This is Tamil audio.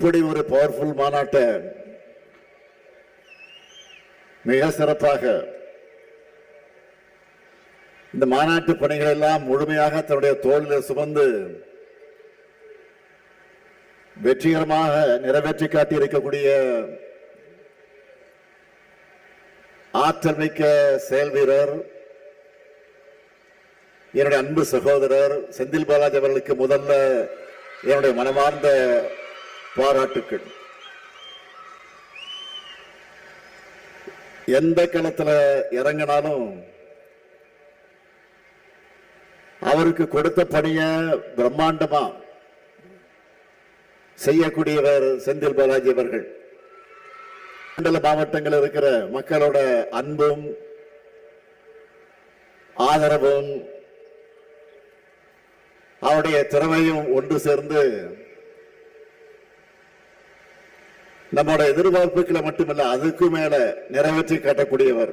இப்படி ஒரு பவர்ஃபுல் மாநாட்டை மிக சிறப்பாக இந்த மாநாட்டு பணிகள் எல்லாம் முழுமையாக தன்னுடைய தோளில் சுமந்து வெற்றிகரமாக நிறைவேற்றி காட்டியிருக்கக்கூடிய ஆற்றல் மிக்க செயல் வீரர் என்னுடைய அன்பு சகோதரர் செந்தில் பாலாஜி அவர்களுக்கு முதல்ல என்னுடைய மனமார்ந்த பாராட்டுக்கள். எந்த களத்துல இறங்கினாலும் அவருக்கு கொடுத்த பணிய பிரம்மாண்டமா செய்யக்கூடியவர் செந்தில் பாலாஜி அவர்கள். மண்டல மாவட்டங்கள் இருக்கிற மக்களோட அன்பும் ஆதரவும் அவருடைய திறமையும் ஒன்று சேர்ந்து நம்மோட எதிர்பார்ப்புகளை மட்டுமல்ல அதுக்கு மேல நிறைவேற்றி காட்டக்கூடியவர்.